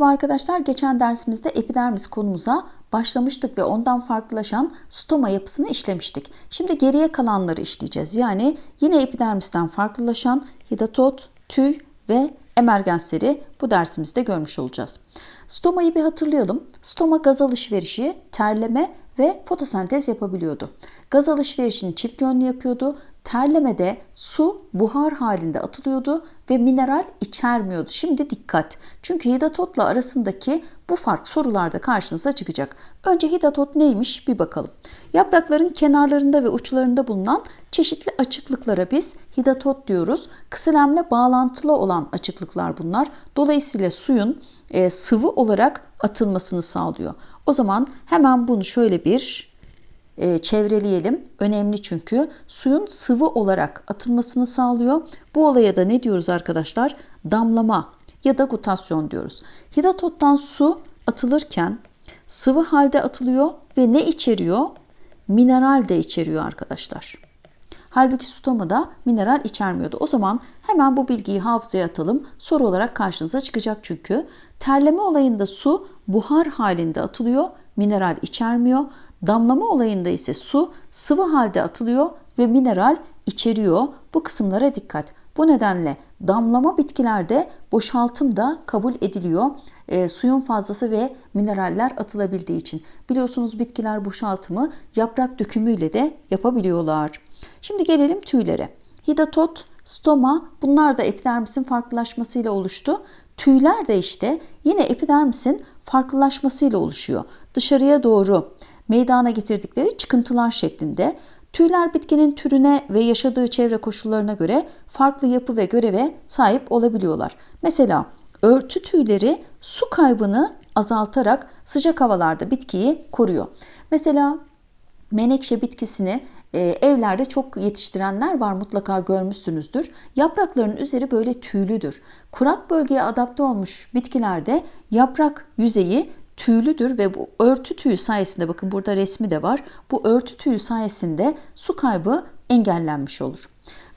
Merhaba arkadaşlar. Geçen dersimizde epidermis konumuza başlamıştık ve ondan farklılaşan stoma yapısını işlemiştik. Şimdi geriye kalanları işleyeceğiz. Yani yine epidermisten farklılaşan hidatot, tüy ve emergensleri bu dersimizde görmüş olacağız. Stomayı bir hatırlayalım. Stoma gaz alışverişi, terleme ve fotosentez yapabiliyordu. Gaz alışverişini çift yönlü yapıyordu. Terlemede su buhar halinde atılıyordu ve mineral içermiyordu. Şimdi dikkat. Çünkü hidatotla arasındaki bu fark sorularda karşınıza çıkacak. Önce hidatot neymiş bir bakalım. Yaprakların kenarlarında ve uçlarında bulunan çeşitli açıklıklara biz hidatot diyoruz. Kısilemle bağlantılı olan açıklıklar bunlar. Dolayısıyla suyun e, sıvı olarak atılmasını sağlıyor. O zaman hemen bunu şöyle bir çevreleyelim. Önemli çünkü suyun sıvı olarak atılmasını sağlıyor. Bu olaya da ne diyoruz arkadaşlar? Damlama ya da gutasyon diyoruz. Hidatottan su atılırken sıvı halde atılıyor ve ne içeriyor? Mineral de içeriyor arkadaşlar. Halbuki stomada mineral içermiyordu. O zaman hemen bu bilgiyi hafızaya atalım. Soru olarak karşınıza çıkacak çünkü. Terleme olayında su buhar halinde atılıyor, mineral içermiyor. Damlama olayında ise su sıvı halde atılıyor ve mineral içeriyor. Bu kısımlara dikkat. Bu nedenle damlama bitkilerde boşaltım da kabul ediliyor. E, suyun fazlası ve mineraller atılabildiği için. Biliyorsunuz bitkiler boşaltımı yaprak dökümüyle de yapabiliyorlar. Şimdi gelelim tüylere. Hidatot, stoma bunlar da epidermisin farklılaşmasıyla oluştu. Tüyler de işte yine epidermisin farklılaşmasıyla oluşuyor. Dışarıya doğru meydana getirdikleri çıkıntılar şeklinde. Tüyler bitkinin türüne ve yaşadığı çevre koşullarına göre farklı yapı ve göreve sahip olabiliyorlar. Mesela örtü tüyleri su kaybını azaltarak sıcak havalarda bitkiyi koruyor. Mesela menekşe bitkisini e, evlerde çok yetiştirenler var mutlaka görmüşsünüzdür. Yaprakların üzeri böyle tüylüdür. Kurak bölgeye adapte olmuş bitkilerde yaprak yüzeyi tüylüdür ve bu örtü tüyü sayesinde bakın burada resmi de var. Bu örtü tüyü sayesinde su kaybı engellenmiş olur.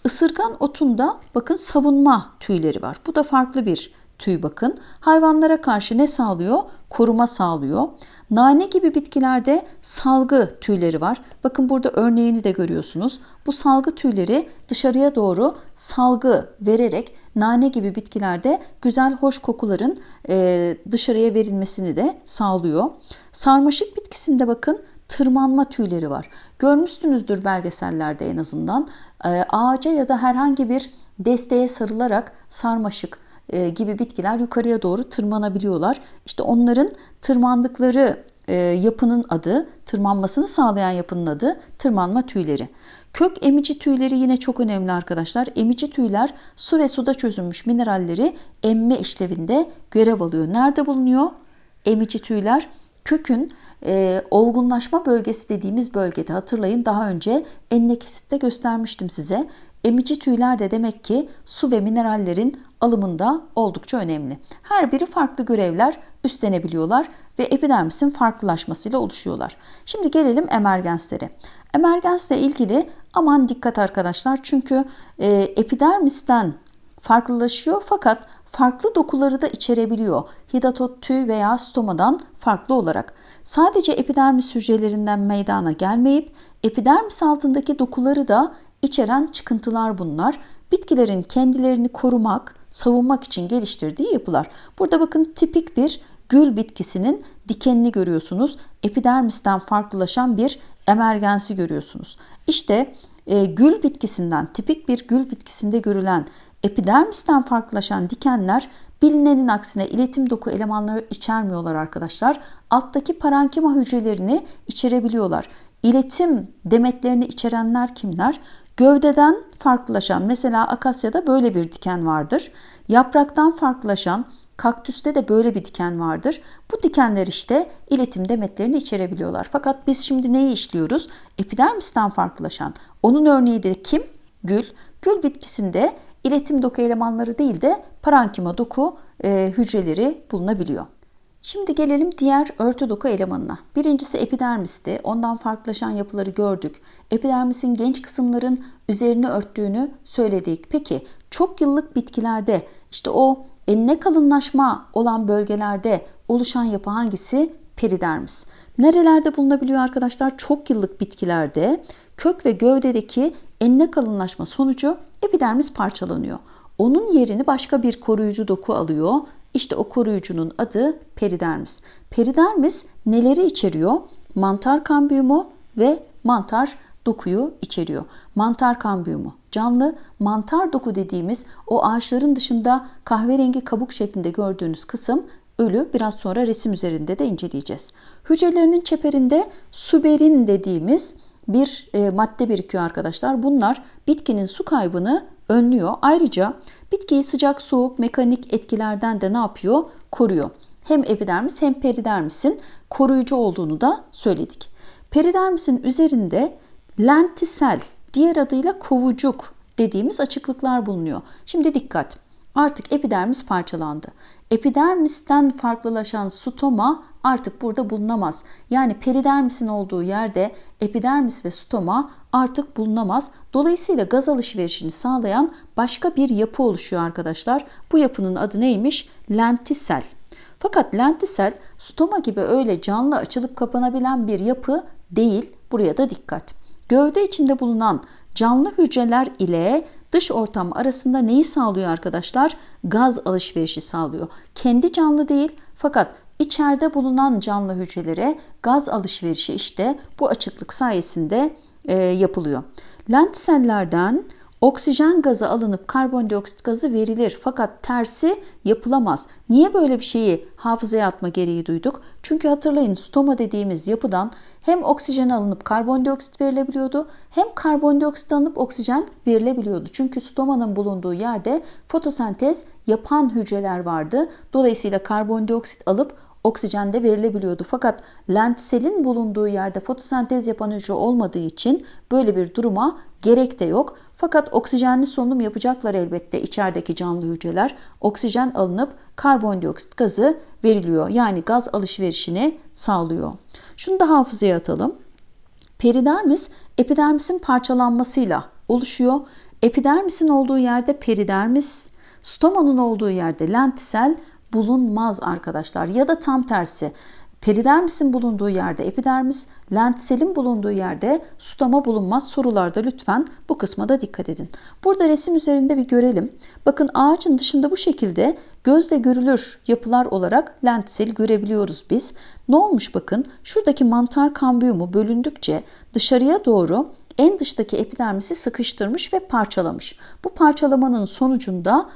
Isırgan otunda bakın savunma tüyleri var. Bu da farklı bir tüy bakın. Hayvanlara karşı ne sağlıyor? Koruma sağlıyor. Nane gibi bitkilerde salgı tüyleri var. Bakın burada örneğini de görüyorsunuz. Bu salgı tüyleri dışarıya doğru salgı vererek nane gibi bitkilerde güzel hoş kokuların e, dışarıya verilmesini de sağlıyor. Sarmaşık bitkisinde bakın tırmanma tüyleri var. Görmüşsünüzdür belgesellerde en azından. E, ağaca ya da herhangi bir desteğe sarılarak sarmaşık e, gibi bitkiler yukarıya doğru tırmanabiliyorlar. İşte onların tırmandıkları e, yapının adı, tırmanmasını sağlayan yapının adı tırmanma tüyleri. Kök emici tüyleri yine çok önemli arkadaşlar. Emici tüyler su ve suda çözülmüş mineralleri emme işlevinde görev alıyor. Nerede bulunuyor? Emici tüyler kökün e, olgunlaşma bölgesi dediğimiz bölgede hatırlayın daha önce enine kesitte göstermiştim size. Emici tüyler de demek ki su ve minerallerin alımında oldukça önemli. Her biri farklı görevler üstlenebiliyorlar ve epidermisin farklılaşmasıyla oluşuyorlar. Şimdi gelelim emergenslere. Emergensle ilgili aman dikkat arkadaşlar çünkü e, epidermisten farklılaşıyor fakat farklı dokuları da içerebiliyor. Hidatot tüy veya stomadan farklı olarak. Sadece epidermis hücrelerinden meydana gelmeyip epidermis altındaki dokuları da içeren çıkıntılar bunlar. Bitkilerin kendilerini korumak, savunmak için geliştirdiği yapılar. Burada bakın tipik bir gül bitkisinin dikenini görüyorsunuz. Epidermisten farklılaşan bir emergensi görüyorsunuz. İşte e, gül bitkisinden, tipik bir gül bitkisinde görülen epidermisten farklılaşan dikenler bilinenin aksine iletim doku elemanları içermiyorlar arkadaşlar. Alttaki parankima hücrelerini içerebiliyorlar. İletim demetlerini içerenler kimler? Gövdeden farklılaşan mesela akasyada böyle bir diken vardır. Yapraktan farklılaşan kaktüste de böyle bir diken vardır. Bu dikenler işte iletim demetlerini içerebiliyorlar. Fakat biz şimdi neyi işliyoruz? Epidermisten farklılaşan. Onun örneği de kim? Gül. Gül bitkisinde iletim doku elemanları değil de parankima doku e, hücreleri bulunabiliyor. Şimdi gelelim diğer örtü doku elemanına. Birincisi epidermisti. Ondan farklılaşan yapıları gördük. Epidermisin genç kısımların üzerini örttüğünü söyledik. Peki çok yıllık bitkilerde işte o enine kalınlaşma olan bölgelerde oluşan yapı hangisi? Peridermis. Nerelerde bulunabiliyor arkadaşlar? Çok yıllık bitkilerde kök ve gövdedeki enine kalınlaşma sonucu epidermis parçalanıyor. Onun yerini başka bir koruyucu doku alıyor. İşte o koruyucunun adı peridermis. Peridermis neleri içeriyor? Mantar kambiyumu ve mantar dokuyu içeriyor. Mantar kambiyumu canlı, mantar doku dediğimiz o ağaçların dışında kahverengi kabuk şeklinde gördüğünüz kısım ölü. Biraz sonra resim üzerinde de inceleyeceğiz. Hücrelerinin çeperinde suberin dediğimiz bir e, madde birikiyor arkadaşlar. Bunlar bitkinin su kaybını önlüyor. Ayrıca bitkiyi sıcak, soğuk, mekanik etkilerden de ne yapıyor? Koruyor. Hem epidermis hem peridermisin koruyucu olduğunu da söyledik. Peridermisin üzerinde lentisel, diğer adıyla kovucuk dediğimiz açıklıklar bulunuyor. Şimdi dikkat. Artık epidermis parçalandı. Epidermisten farklılaşan stoma artık burada bulunamaz. Yani peridermisin olduğu yerde epidermis ve stoma artık bulunamaz. Dolayısıyla gaz alışverişini sağlayan başka bir yapı oluşuyor arkadaşlar. Bu yapının adı neymiş? Lentisel. Fakat lentisel stoma gibi öyle canlı açılıp kapanabilen bir yapı değil. Buraya da dikkat. Gövde içinde bulunan canlı hücreler ile dış ortam arasında neyi sağlıyor arkadaşlar? Gaz alışverişi sağlıyor. Kendi canlı değil fakat içeride bulunan canlı hücrelere gaz alışverişi işte bu açıklık sayesinde e, yapılıyor. Lentisellerden Oksijen gazı alınıp karbondioksit gazı verilir fakat tersi yapılamaz. Niye böyle bir şeyi hafızaya atma gereği duyduk? Çünkü hatırlayın stoma dediğimiz yapıdan hem oksijen alınıp karbondioksit verilebiliyordu hem karbondioksit alınıp oksijen verilebiliyordu. Çünkü stomanın bulunduğu yerde fotosentez yapan hücreler vardı. Dolayısıyla karbondioksit alıp oksijen de verilebiliyordu. Fakat lentiselin bulunduğu yerde fotosentez yapan hücre olmadığı için böyle bir duruma gerek de yok. Fakat oksijenli solunum yapacaklar elbette içerideki canlı hücreler. Oksijen alınıp karbondioksit gazı veriliyor. Yani gaz alışverişini sağlıyor. Şunu da hafızaya atalım. Peridermis epidermisin parçalanmasıyla oluşuyor. Epidermisin olduğu yerde peridermis, stomanın olduğu yerde lentisel bulunmaz arkadaşlar. Ya da tam tersi. Peridermisin bulunduğu yerde epidermis, lentiselin bulunduğu yerde stoma bulunmaz. Sorularda lütfen bu kısma da dikkat edin. Burada resim üzerinde bir görelim. Bakın ağacın dışında bu şekilde gözle görülür yapılar olarak lentiseli görebiliyoruz biz. Ne olmuş bakın şuradaki mantar kambiyumu bölündükçe dışarıya doğru en dıştaki epidermisi sıkıştırmış ve parçalamış. Bu parçalamanın sonucunda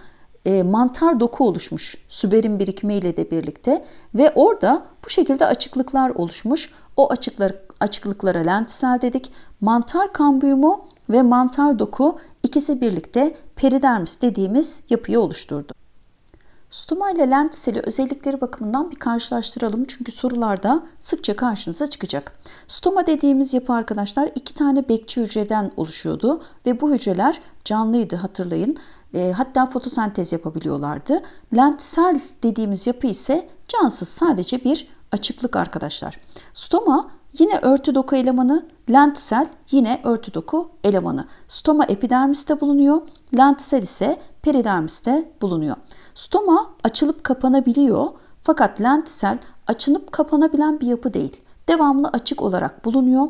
e, mantar doku oluşmuş süberin birikimiyle de birlikte ve orada bu şekilde açıklıklar oluşmuş. O açıklar, açıklıklara lentisel dedik. Mantar kambiyumu ve mantar doku ikisi birlikte peridermis dediğimiz yapıyı oluşturdu. Stoma ile lentiseli özellikleri bakımından bir karşılaştıralım çünkü sorularda sıkça karşınıza çıkacak. Stoma dediğimiz yapı arkadaşlar iki tane bekçi hücreden oluşuyordu ve bu hücreler canlıydı hatırlayın. E, hatta fotosentez yapabiliyorlardı. Lentisel dediğimiz yapı ise cansız sadece bir açıklık arkadaşlar. Stoma yine örtü doku elemanı, lentisel yine örtü doku elemanı. Stoma epidermiste bulunuyor, lentisel ise peridermiste bulunuyor. Stoma açılıp kapanabiliyor fakat lentisel açılıp kapanabilen bir yapı değil. Devamlı açık olarak bulunuyor.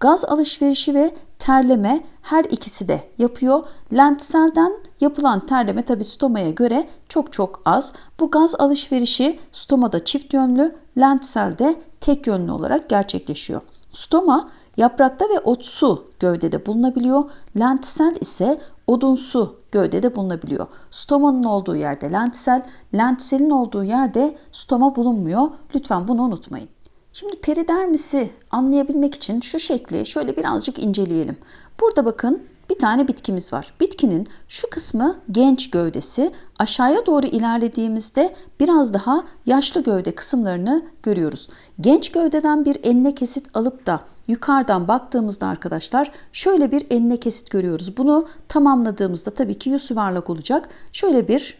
Gaz alışverişi ve terleme her ikisi de yapıyor. Lentiselden yapılan terleme tabi stomaya göre çok çok az. Bu gaz alışverişi stomada çift yönlü, lentiselde tek yönlü olarak gerçekleşiyor. Stoma yaprakta ve otsu gövdede bulunabiliyor. Lentisel ise odunsu gövdede bulunabiliyor. Stomanın olduğu yerde lentisel, lentiselin olduğu yerde stoma bulunmuyor. Lütfen bunu unutmayın. Şimdi peridermisi anlayabilmek için şu şekli şöyle birazcık inceleyelim. Burada bakın bir tane bitkimiz var. Bitkinin şu kısmı genç gövdesi. Aşağıya doğru ilerlediğimizde biraz daha yaşlı gövde kısımlarını görüyoruz. Genç gövdeden bir enine kesit alıp da yukarıdan baktığımızda arkadaşlar şöyle bir enine kesit görüyoruz. Bunu tamamladığımızda tabii ki yüz olacak. Şöyle bir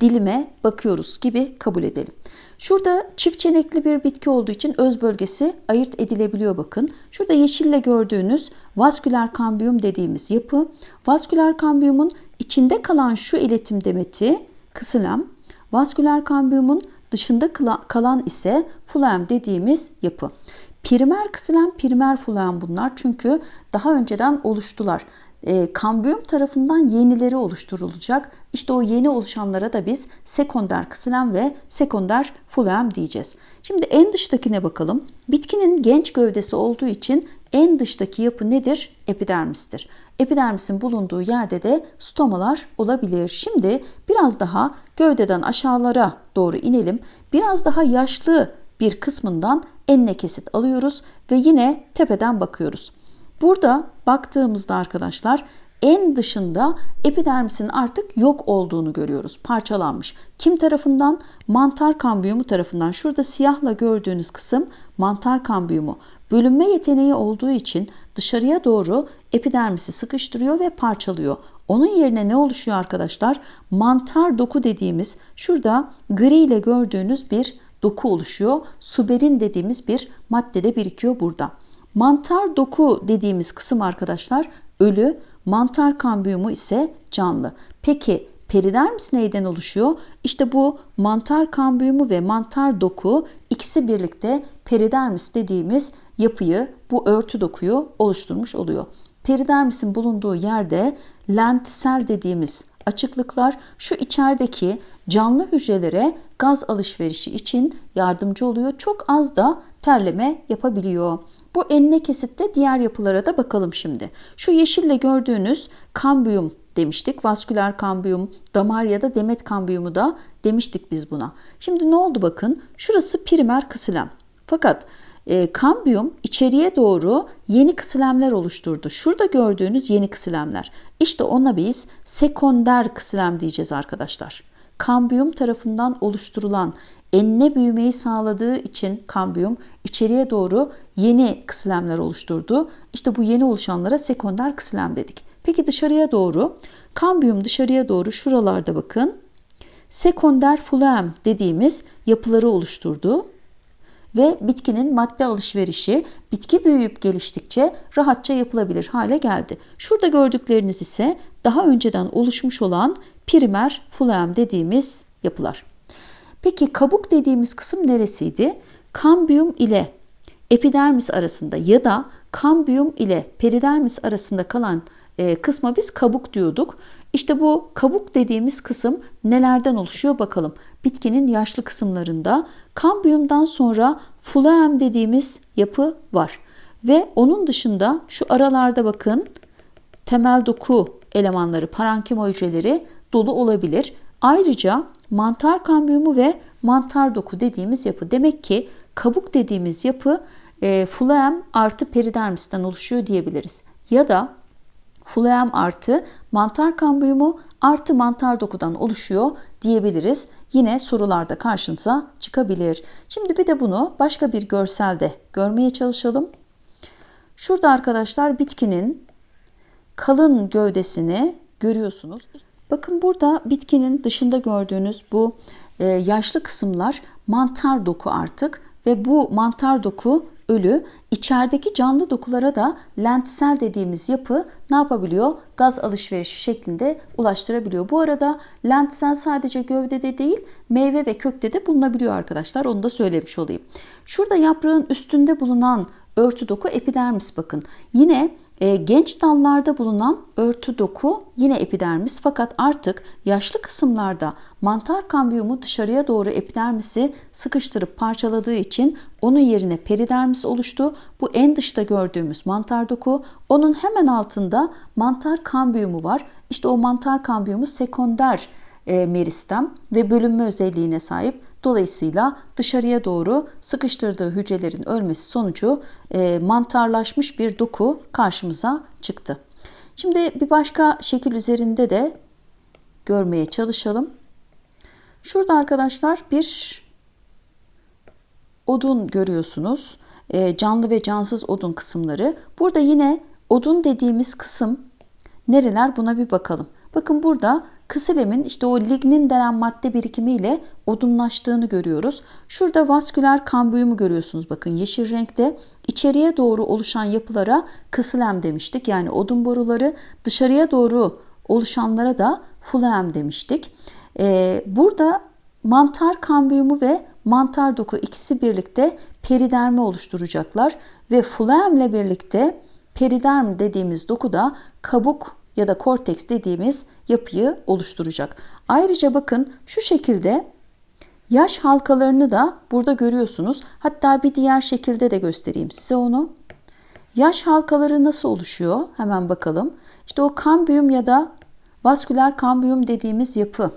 dilime bakıyoruz gibi kabul edelim. Şurada çift çenekli bir bitki olduğu için öz bölgesi ayırt edilebiliyor bakın. Şurada yeşille gördüğünüz vasküler kambiyum dediğimiz yapı. Vasküler kambiyumun içinde kalan şu iletim demeti kısılem Vasküler kambiyumun dışında kalan ise fluem dediğimiz yapı. Primer ksilem, primer fluem bunlar çünkü daha önceden oluştular. E, kambiyum tarafından yenileri oluşturulacak. İşte o yeni oluşanlara da biz sekonder ksilem ve sekonder fluem diyeceğiz. Şimdi en dıştakine bakalım. Bitkinin genç gövdesi olduğu için en dıştaki yapı nedir? Epidermistir. Epidermisin bulunduğu yerde de stomalar olabilir. Şimdi biraz daha gövdeden aşağılara doğru inelim. Biraz daha yaşlı bir kısmından enine kesit alıyoruz ve yine tepeden bakıyoruz. Burada baktığımızda arkadaşlar en dışında epidermisin artık yok olduğunu görüyoruz. Parçalanmış. Kim tarafından? Mantar kambiyumu tarafından. Şurada siyahla gördüğünüz kısım mantar kambiyumu. Bölünme yeteneği olduğu için dışarıya doğru epidermisi sıkıştırıyor ve parçalıyor. Onun yerine ne oluşuyor arkadaşlar? Mantar doku dediğimiz şurada gri ile gördüğünüz bir doku oluşuyor. Suberin dediğimiz bir maddede birikiyor burada. Mantar doku dediğimiz kısım arkadaşlar ölü, mantar kambiyumu ise canlı. Peki peridermis neyden oluşuyor? İşte bu mantar kambiyumu ve mantar doku ikisi birlikte peridermis dediğimiz yapıyı, bu örtü dokuyu oluşturmuş oluyor. Peridermisin bulunduğu yerde lentisel dediğimiz açıklıklar şu içerideki canlı hücrelere gaz alışverişi için yardımcı oluyor. Çok az da terleme yapabiliyor. Bu enine kesitte diğer yapılara da bakalım şimdi. Şu yeşille gördüğünüz kambiyum demiştik. Vasküler kambiyum, damar ya da demet kambiyumu da demiştik biz buna. Şimdi ne oldu bakın? Şurası primer kısilem. Fakat e, kambiyum içeriye doğru yeni kısilemler oluşturdu. Şurada gördüğünüz yeni kısilemler. İşte ona biz sekonder kısilem diyeceğiz arkadaşlar. Kambiyum tarafından oluşturulan enine büyümeyi sağladığı için kambiyum içeriye doğru yeni kısilemler oluşturdu. İşte bu yeni oluşanlara sekonder kısilem dedik. Peki dışarıya doğru kambiyum dışarıya doğru şuralarda bakın sekonder fluem dediğimiz yapıları oluşturdu ve bitkinin madde alışverişi bitki büyüyüp geliştikçe rahatça yapılabilir hale geldi. Şurada gördükleriniz ise daha önceden oluşmuş olan primer fluem dediğimiz yapılar. Peki kabuk dediğimiz kısım neresiydi? Kambiyum ile epidermis arasında ya da kambiyum ile peridermis arasında kalan kısma biz kabuk diyorduk. İşte bu kabuk dediğimiz kısım nelerden oluşuyor bakalım. Bitkinin yaşlı kısımlarında kambiyumdan sonra phloem dediğimiz yapı var. Ve onun dışında şu aralarda bakın temel doku elemanları, parankima hücreleri dolu olabilir. Ayrıca mantar kambiyumu ve mantar doku dediğimiz yapı. Demek ki kabuk dediğimiz yapı e, phloem artı peridermisten oluşuyor diyebiliriz. Ya da phloem artı mantar kambiyumu artı mantar dokudan oluşuyor diyebiliriz. Yine sorularda karşınıza çıkabilir. Şimdi bir de bunu başka bir görselde görmeye çalışalım. Şurada arkadaşlar bitkinin kalın gövdesini görüyorsunuz. Bakın burada bitkinin dışında gördüğünüz bu e, yaşlı kısımlar mantar doku artık ve bu mantar doku ölü. İçerideki canlı dokulara da lentisel dediğimiz yapı ne yapabiliyor? Gaz alışverişi şeklinde ulaştırabiliyor. Bu arada lentisel sadece gövdede değil meyve ve kökte de bulunabiliyor arkadaşlar. Onu da söylemiş olayım. Şurada yaprağın üstünde bulunan örtü doku epidermis bakın. Yine e, genç dallarda bulunan örtü doku yine epidermis fakat artık yaşlı kısımlarda mantar kambiyumu dışarıya doğru epidermisi sıkıştırıp parçaladığı için onun yerine peridermis oluştu. Bu en dışta gördüğümüz mantar doku. Onun hemen altında mantar kambiyumu var. İşte o mantar kambiyumu sekonder e, meristem ve bölünme özelliğine sahip. Dolayısıyla dışarıya doğru sıkıştırdığı hücrelerin ölmesi sonucu e, mantarlaşmış bir doku karşımıza çıktı. Şimdi bir başka şekil üzerinde de görmeye çalışalım. Şurada arkadaşlar bir odun görüyorsunuz. E, canlı ve cansız odun kısımları. Burada yine odun dediğimiz kısım nereler buna bir bakalım. Bakın burada kısilemin işte o lignin denen madde birikimiyle odunlaştığını görüyoruz. Şurada vasküler kambiyumu görüyorsunuz bakın yeşil renkte. içeriye doğru oluşan yapılara kısilem demiştik. Yani odun boruları dışarıya doğru oluşanlara da phloem demiştik. Ee, burada mantar kambiyumu ve mantar doku ikisi birlikte peridermi oluşturacaklar ve flaemle birlikte periderm dediğimiz dokuda kabuk ya da korteks dediğimiz yapıyı oluşturacak. Ayrıca bakın şu şekilde yaş halkalarını da burada görüyorsunuz. Hatta bir diğer şekilde de göstereyim size onu. Yaş halkaları nasıl oluşuyor? Hemen bakalım. İşte o kambiyum ya da vasküler kambiyum dediğimiz yapı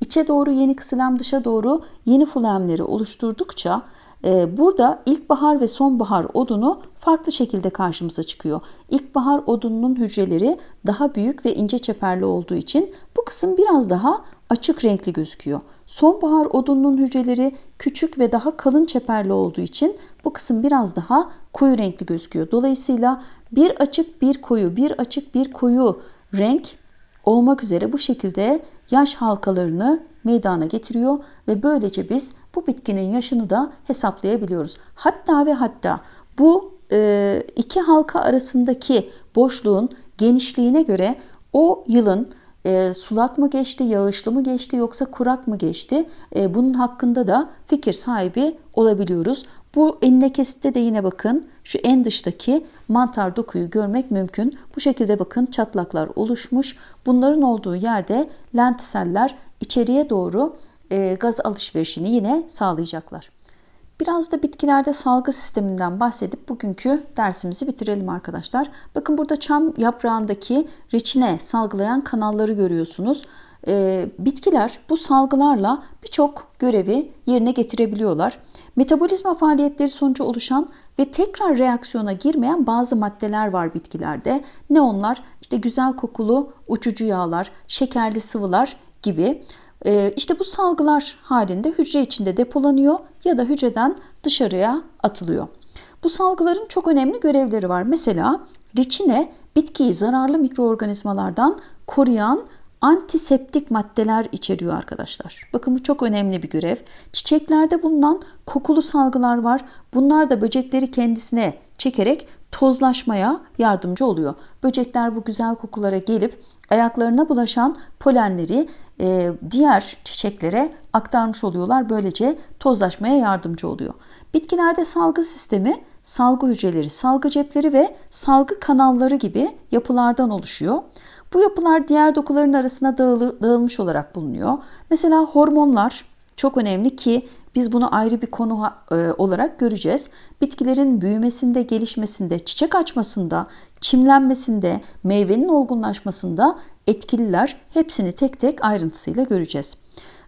içe doğru yeni kısilem dışa doğru yeni fulemleri oluşturdukça burada ilkbahar ve sonbahar odunu farklı şekilde karşımıza çıkıyor. İlkbahar odununun hücreleri daha büyük ve ince çeperli olduğu için bu kısım biraz daha açık renkli gözüküyor. Sonbahar odununun hücreleri küçük ve daha kalın çeperli olduğu için bu kısım biraz daha koyu renkli gözüküyor. Dolayısıyla bir açık bir koyu, bir açık bir koyu renk olmak üzere bu şekilde yaş halkalarını meydana getiriyor ve böylece biz bu bitkinin yaşını da hesaplayabiliyoruz. Hatta ve hatta bu e, iki halka arasındaki boşluğun genişliğine göre o yılın e, sulak mı geçti, yağışlı mı geçti yoksa kurak mı geçti? E, bunun hakkında da fikir sahibi olabiliyoruz. Bu enine kesitte de yine bakın şu en dıştaki mantar dokuyu görmek mümkün. Bu şekilde bakın çatlaklar oluşmuş. Bunların olduğu yerde lentiseller içeriye doğru e, gaz alışverişini yine sağlayacaklar. Biraz da bitkilerde salgı sisteminden bahsedip bugünkü dersimizi bitirelim arkadaşlar. Bakın burada çam yaprağındaki reçine salgılayan kanalları görüyorsunuz. Ee, bitkiler bu salgılarla birçok görevi yerine getirebiliyorlar. Metabolizma faaliyetleri sonucu oluşan ve tekrar reaksiyona girmeyen bazı maddeler var bitkilerde. Ne onlar? İşte güzel kokulu uçucu yağlar, şekerli sıvılar gibi. Ee, işte bu salgılar halinde hücre içinde depolanıyor ya da hücreden dışarıya atılıyor. Bu salgıların çok önemli görevleri var. Mesela reçine bitkiyi zararlı mikroorganizmalardan koruyan antiseptik maddeler içeriyor arkadaşlar. Bakın bu çok önemli bir görev. Çiçeklerde bulunan kokulu salgılar var. Bunlar da böcekleri kendisine çekerek tozlaşmaya yardımcı oluyor. Böcekler bu güzel kokulara gelip ayaklarına bulaşan polenleri e, diğer çiçeklere aktarmış oluyorlar. Böylece tozlaşmaya yardımcı oluyor. Bitkilerde salgı sistemi salgı hücreleri, salgı cepleri ve salgı kanalları gibi yapılardan oluşuyor. Bu yapılar diğer dokuların arasına dağılı, dağılmış olarak bulunuyor. Mesela hormonlar çok önemli ki biz bunu ayrı bir konu e, olarak göreceğiz. Bitkilerin büyümesinde, gelişmesinde, çiçek açmasında, çimlenmesinde, meyvenin olgunlaşmasında etkililer hepsini tek tek ayrıntısıyla göreceğiz.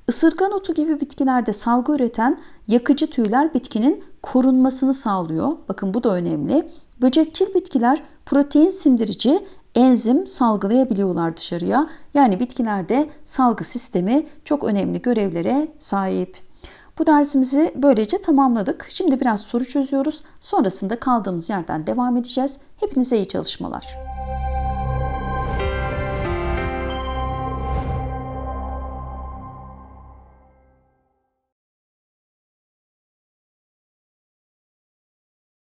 Isırgan otu gibi bitkilerde salgı üreten yakıcı tüyler bitkinin korunmasını sağlıyor. Bakın bu da önemli. Böcekçil bitkiler protein sindirici enzim salgılayabiliyorlar dışarıya. Yani bitkilerde salgı sistemi çok önemli görevlere sahip. Bu dersimizi böylece tamamladık. Şimdi biraz soru çözüyoruz. Sonrasında kaldığımız yerden devam edeceğiz. Hepinize iyi çalışmalar.